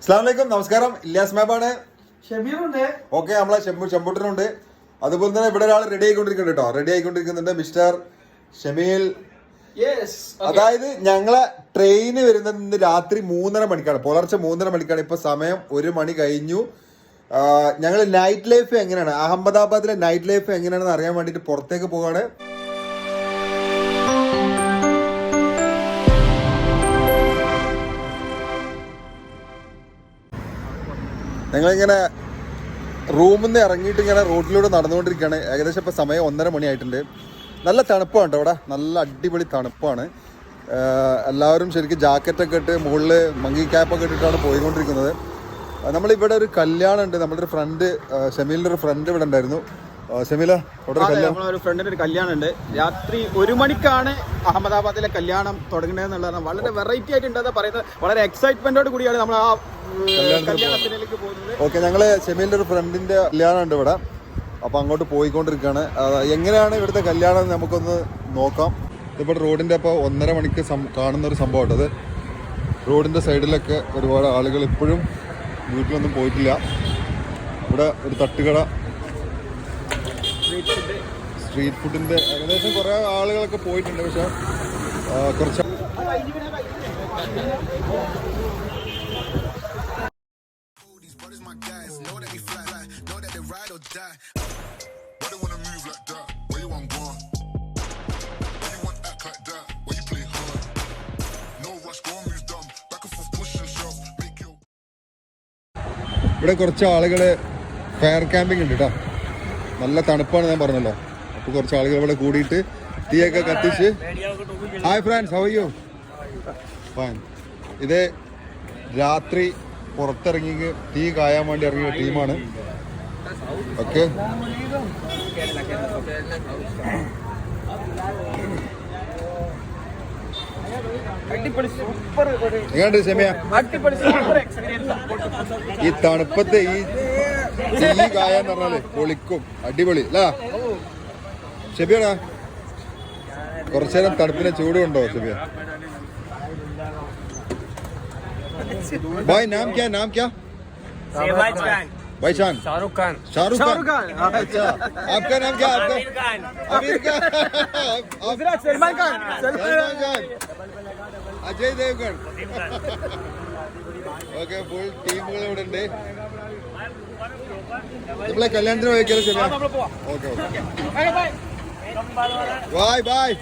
അസ്ലാമലൈക്കും നമസ്കാരം. ഇല്ലാസ് മാബാണ് ഷബീറുണ്ട്. ഓക്കെ നമ്മളെ ചെമ്പു ചെമ്പൂട്ടനുണ്ട് അതുപോലെ തന്നെ ഇവിടെ ഒരാൾ റെഡി ആയിക്കൊണ്ടിരിക്കുന്നുണ്ട് കേട്ടോ. റെഡി ആയിക്കൊണ്ടിരിക്കുന്നുണ്ട് മിസ്റ്റർ ഷമീൽ. അതായത് ഞങ്ങളെ ട്രെയിന് വരുന്നത് ഇന്ന് രാത്രി മൂന്നര മണിക്കാണ്. പുലർച്ചെ മൂന്നര മണിക്കാണ്. ഇപ്പൊ സമയം ഒരു മണി കഴിഞ്ഞു. ഞങ്ങൾ നൈറ്റ് ലൈഫ് എങ്ങനെയാണ്? അഹമ്മദാബാദിലെ നൈറ്റ് ലൈഫ് എങ്ങനെയാണെന്ന് അറിയാൻ വേണ്ടിയിട്ട് പുറത്തേക്ക് പോവാണ്. ഞങ്ങളിങ്ങനെ റൂമിൽ നിന്ന് ഇറങ്ങിയിട്ട് ഇങ്ങനെ റോഡിലൂടെ നടന്നുകൊണ്ടിരിക്കുകയാണ്. ഏകദേശം ഇപ്പോൾ സമയം ഒന്നര മണിയായിട്ടുണ്ട്. നല്ല തണുപ്പാണ് കേട്ടോ ഇവിടെ. നല്ല അടിപൊളി തണുപ്പാണ്. എല്ലാവരും ശരിക്കും ജാക്കറ്റൊക്കെ ഇട്ട് മുകളിൽ മങ്കി ക്യാപ്പൊക്കെ ഇട്ടിട്ടാണ് പോയിക്കൊണ്ടിരിക്കുന്നത്. നമ്മളിവിടെ ഒരു കല്യാണം ഉണ്ട് നമ്മുടെ ഒരു ഫ്രണ്ട് ഷമീലിന്റെ ഒരു ഫ്രണ്ട് ഇവിടെ ഉണ്ടായിരുന്നു. ഒരു ഫ്രണ്ടിന്റെ ഒരു കല്യാണം. ഉണ്ട് രാത്രി ഒരു മണിക്കാണ് അഹമ്മദാബാദിലെ കല്യാണം തുടങ്ങുന്നതെന്നുള്ളതാണ്. വളരെ വെറൈറ്റി ആയിട്ട് ഉണ്ടെന്ന് പറയുന്നത്. വളരെ എക്സൈറ്റ്മെന്റോട് കൂടിയാണ് നമ്മൾ ആ കല്യാണത്തിലേക്ക് പോകുന്നത്. ഓക്കെ ഞങ്ങൾ ഷെമീലിന്റെ ഒരു ഫ്രണ്ടിന്റെ കല്യാണം ഉണ്ട് ഇവിടെ. അപ്പൊ അങ്ങോട്ട് പോയിക്കൊണ്ടിരിക്കുകയാണ് എങ്ങനെയാണ് ഇവിടുത്തെ കല്യാണം നമുക്കൊന്ന് നോക്കാം. ഇതിപ്പോ റോഡിന്റെ അപ്പോൾ ഒന്നര മണിക്ക് കാണുന്ന ഒരു സംഭവം അത് റോഡിന്റെ സൈഡിലൊക്കെ ഒരുപാട് ആളുകൾ ഇപ്പോഴും വീട്ടിലൊന്നും പോയിട്ടില്ല. ഇവിടെ ഒരു തട്ടുകട സ്ട്രീറ്റ് ഫുഡിന്റെ ഏകദേശം കുറെ ആളുകളൊക്കെ പോയിട്ടുണ്ട് പക്ഷെ കുറച്ച് ഇവിടെ കുറച്ച് ആളുകൾ ഫയർ ക്യാമ്പിംഗ് ഉണ്ട് കേട്ടോ നല്ല തണുപ്പാണ് ഞാൻ പറഞ്ഞല്ലോ. അപ്പോൾ കുറച്ച് ആളുകൾ ഇവിടെ കൂടിയിട്ട് തീയൊക്കെ കത്തിച്ച്. ഹായ് ഫ്രണ്ട്സ് ഹവയ്യോ ഫൈൻ ഇത് രാത്രി പുറത്തിറങ്ങി തീ കായാൻ വേണ്ടി ഇറങ്ങിയ ടീമാണ്. ഓക്കെ ഈ തണുപ്പത്ത് ഈ തീ കായാന്ന് പറഞ്ഞാല് പൊളിക്കും അടിപൊളി അല്ല ഷെബിയാടാ കുറച്ചേരം തണുപ്പിനെ ചൂട് കൊണ്ടോ ഷെബിയ भाई नाम क्या नाम क्या भाई चांद शाहरुख खान शाहरुख खान ഷാറുഖ് ഖാൻ अच्छा आपका नाम क्या आपका खान आमिर खान आप സൽമാൻ ഖാൻ സൽമാൻ ഖാൻ അജയ് ദേവ്ഗൺ. ഓക്കെ ഫുൾ ടീമുകൾ ഇവിടെ ഉണ്ട്. നമ്മളെ കല്യാണത്തിന് വയ്ക്കാലും ശരി ഓക്കെ ഓക്കെ. ബായ് ബായ്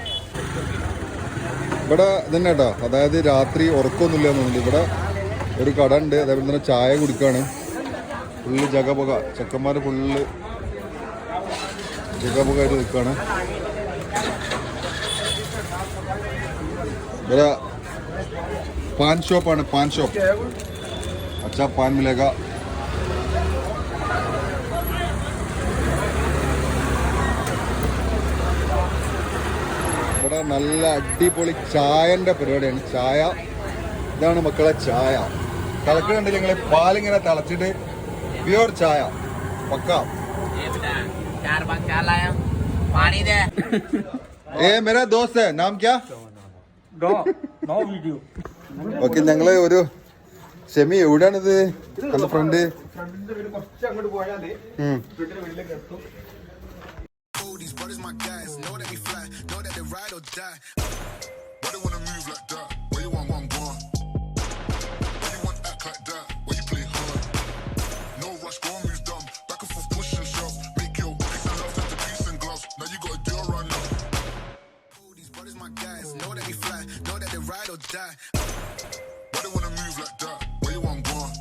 ഇവിടെ ഇതന്നെ കേട്ടോ. അതായത് രാത്രി ഉറക്കമൊന്നുമില്ല എന്നുണ്ട് ഇവിടെ ഒരു കട ഉണ്ട്. അതേപോലെ തന്നെ ചായ കുടിക്കുകയാണ് ഫുള്ള് ജഗപുക. ചെക്കന്മാർ ഫുള്ള് ജഗപുക ആയിട്ട് നിൽക്കുകയാണ് ഇവിടെ പാൻ ഷോപ്പാണ് പാൻ ഷോപ്പ് അച്ഛാ പാൻ മിലേക ഇവിടെ നല്ല അടിപൊളി ചായന്റെ പരിപാടിയാണ് ചായ ഇതാണ് മക്കളെ ചായ തിളക്കുന്നുണ്ട് ഞങ്ങൾ പാലിങ്ങനെ തിളച്ചിട്ട് പ്യൂർ ചായ പക്ക ഏ മേരാ ദോസ്ത് നാം ക്യാ ഓക്കെ ഞങ്ങൾ ഒരു ഷെമി എവിടെയാണിത്? Front front? ഫ്രണ്ടിന്റെ വീട് കുറച്ച് അങ്ങോട്ട് പോയാൽ വീട്ടിന്റെ വീട്ടിലേക്ക് എത്തും these brothers my guys, know that they fly, know that they ride or die. die. Why they wanna move like that? Where you want gone?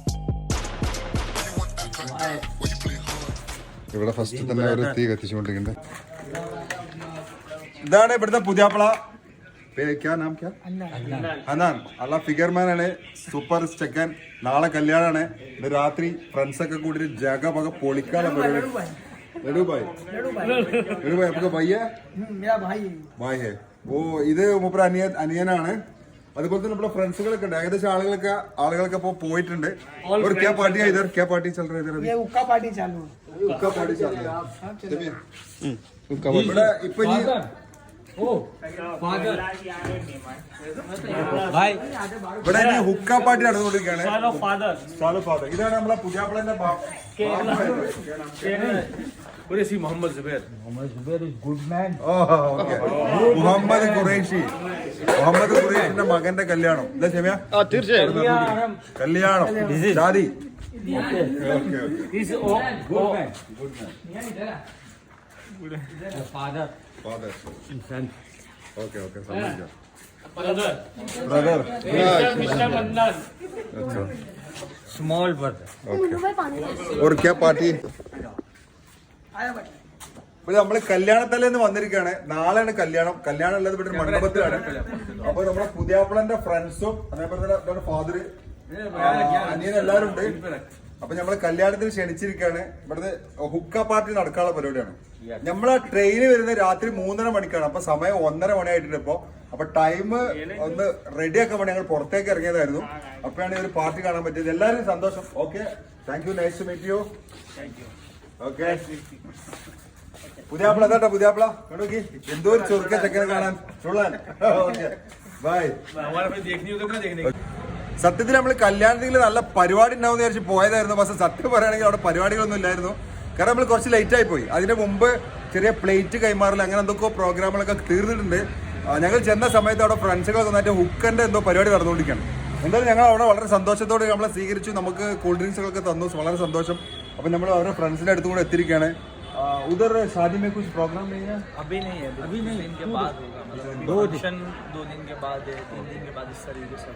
Why you want act like that? Why you play hard? ഇവിടെ first തന്നെ ഒരു തീ കത്തിച്ചുകൊണ്ടിരിക്കുന്നുണ്ട്. ഇതാണ് ഇവിടുത്തെ പുതിയാപ്പള. പേര് ക്യാ നാം ക്യാ? അന്നാൻ. അള്ള ഫിഗർമാനാണ് സൂപ്പർ ചെക്കൻ. നാളെ കല്യാണമാണ് ഇന്ന് രാത്രി ഫ്രണ്ട്സൊക്കെ കൂടി ജഗ പക പൊളിക്കാതെ പരിപാടി. ലഡു ഭായ് ലഡു ഭായ് അപ്പൊ ഭയ്യ ഭായ്. ഹേ ഓ ഇത് മൂപ്പര അനിയൻ അനിയനാണ്. അതുപോലെ തന്നെ നമ്മുടെ ഫ്രണ്ട്സുകളൊക്കെ ഉണ്ട് ഏകദേശം ആളുകളൊക്കെ ആളുകളൊക്കെ ഇപ്പൊ പോയിട്ടുണ്ട് ഒരു ക്യാ പാർട്ടി ഇതർ ക്യാ പാർട്ടി ചൽ रहा है इधर अभी ये उक्का पार्टी चालू है ഉക്ക പാർട്ടി ചൽ रहा है ഇവിടെ ഇപ്പൊ ഇനി ഇവിടെ ഇനി ഹുക്ക പാർട്ടി നടന്നുകൊണ്ടിരിക്കുകയാണ് സാലു ഫാദർ ഇതാണ് നമ്മളെ പുതിയാപ്പിളന്റെ ബാ- ഓ, മുഹമ്മദ് ഖുറേഷി. മുഹമ്മദ് ഖുറേഷിന്റെ മകന്റെ കല്യാണം. അല്ലേ തീർച്ചയായും. കല്യാണം. ജാതി. Father okay okay brother small brother और क्या पार्टी ഇപ്പൊ നമ്മള് കല്യാണത്തലേന്ന് വന്നിരിക്കുകയാണ് നാളെയാണ് കല്യാണം കല്യാണം ഉള്ളത് ഇവിടെ ഒരു മണ്ഡപത്തിലാണ് അപ്പൊ നമ്മുടെ പുതിയാപ്പിളന്റെ ഫ്രണ്ട്സും അതേപോലെ തന്നെ ഫാദർ അനിയൻ എല്ലാവരും ഉണ്ട് അപ്പൊ നമ്മള് കല്യാണത്തിന് ക്ഷണിച്ചിരിക്കുകയാണ് ഇവിടുത്തെ ഹുക്ക പാർട്ടി നടക്കാനുള്ള പരിപാടിയാണ് നമ്മളെ ട്രെയിൻ വരുന്നത് രാത്രി മൂന്നര മണിക്കാണ്. അപ്പൊ സമയം ഒന്നര മണിയായിട്ടുണ്ട് ഇപ്പൊ. അപ്പൊ ടൈം ഒന്ന് റെഡി ആക്കാൻ വേണ്ടി ഞങ്ങൾ പുറത്തേക്ക് ഇറങ്ങിയതായിരുന്നു. അപ്പോഴാണ് ഈ ഒരു പാർട്ടി കാണാൻ പറ്റിയത്. എല്ലാവരും സന്തോഷം. Okay thank you nice to meet you okay പുതിയാപ്പിള അതാട്ടോ പുതിയാപ്പിള. നോക്കി എന്തോ ഒരു ചെറുക്ക ചെക്കനെ കാണാൻ. ചുള്ളാൻ. ഓക്കെ ബൈ സത്യത്തിൽ നമ്മൾ കല്യാണത്തിൽ നല്ല പരിപാടി ഉണ്ടാവും വിചാരിച്ച് പോയതായിരുന്നു. പക്ഷെ സത്യം പറയുകയാണെങ്കിൽ അവിടെ പരിപാടികളൊന്നും ഇല്ലായിരുന്നു. കാരണം നമ്മൾ കുറച്ച് ആയി പോയി. അതിന്റെ മുമ്പ് ചെറിയ പ്ലേറ്റ് കൈമാറൽ അങ്ങനെ എന്തൊക്കെയോ പ്രോഗ്രാമുകളൊക്കെ തീർന്നിട്ടുണ്ട്. ഞങ്ങൾ ചെന്ന സമയത്ത് അവിടെ ഫ്രണ്ട്സുകളൊക്കെ വന്നിട്ട് ഹുക്കന്റെ എന്തോ പരിപാടി നടന്നുകൊണ്ടിരിക്കുകയാണ്. എന്തായാലും ഞങ്ങൾ അവിടെ വളരെ സന്തോഷത്തോടെ നമ്മളെ സ്വീകരിച്ചു. നമുക്ക് കൂൾ ഡ്രിങ്ക്സുകളൊക്കെ തന്നു. വളരെ സന്തോഷം. അപ്പം നമ്മൾ അവരുടെ ഫ്രണ്ട്സിന്റെ അടുത്തും കൂടെ എത്തിയിരിക്കുകയാണ്. उधर शादी में कुछ प्रोग्राम नहीं है? अभी नहीं है अभी नहीं दिन के बाद होगा दो दिन? दो दिन के बाद तीन दिन के बाद इस तरीके से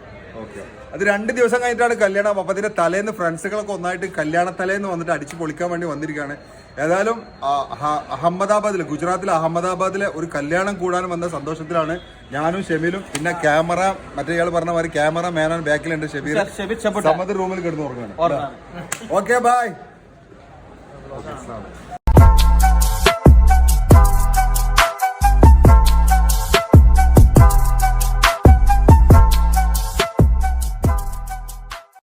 അത് രണ്ട് ദിവസം കഴിഞ്ഞിട്ടാണ് കല്യാണം. അപ്പൊ അതിന്റെ തലേന്ന് ഫ്രണ്ട്സുകളൊക്കെ ഒന്നായിട്ട് കല്യാണ തലേന്ന് വന്നിട്ട് അടിച്ചു പൊളിക്കാൻ വേണ്ടി വന്നിരിക്കുകയാണ് ഏതായാലും അഹമ്മദാബാദിലെ ഗുജറാത്തിലെ അഹമ്മദാബാദിലെ ഒരു കല്യാണം കൂടാൻ വന്ന സന്തോഷത്തിലാണ് ഞാനും ഷെമീലും. പിന്നെ ക്യാമറ മറ്റേ ഇയാൾ പറഞ്ഞ മാതിരി ക്യാമറ മേനാൻ ബാക്കിലുണ്ട് ഷെബീർ. റൂമിൽ കിടന്നു ഉറങ്ങുകയാണ് ഓക്കെ ബായ്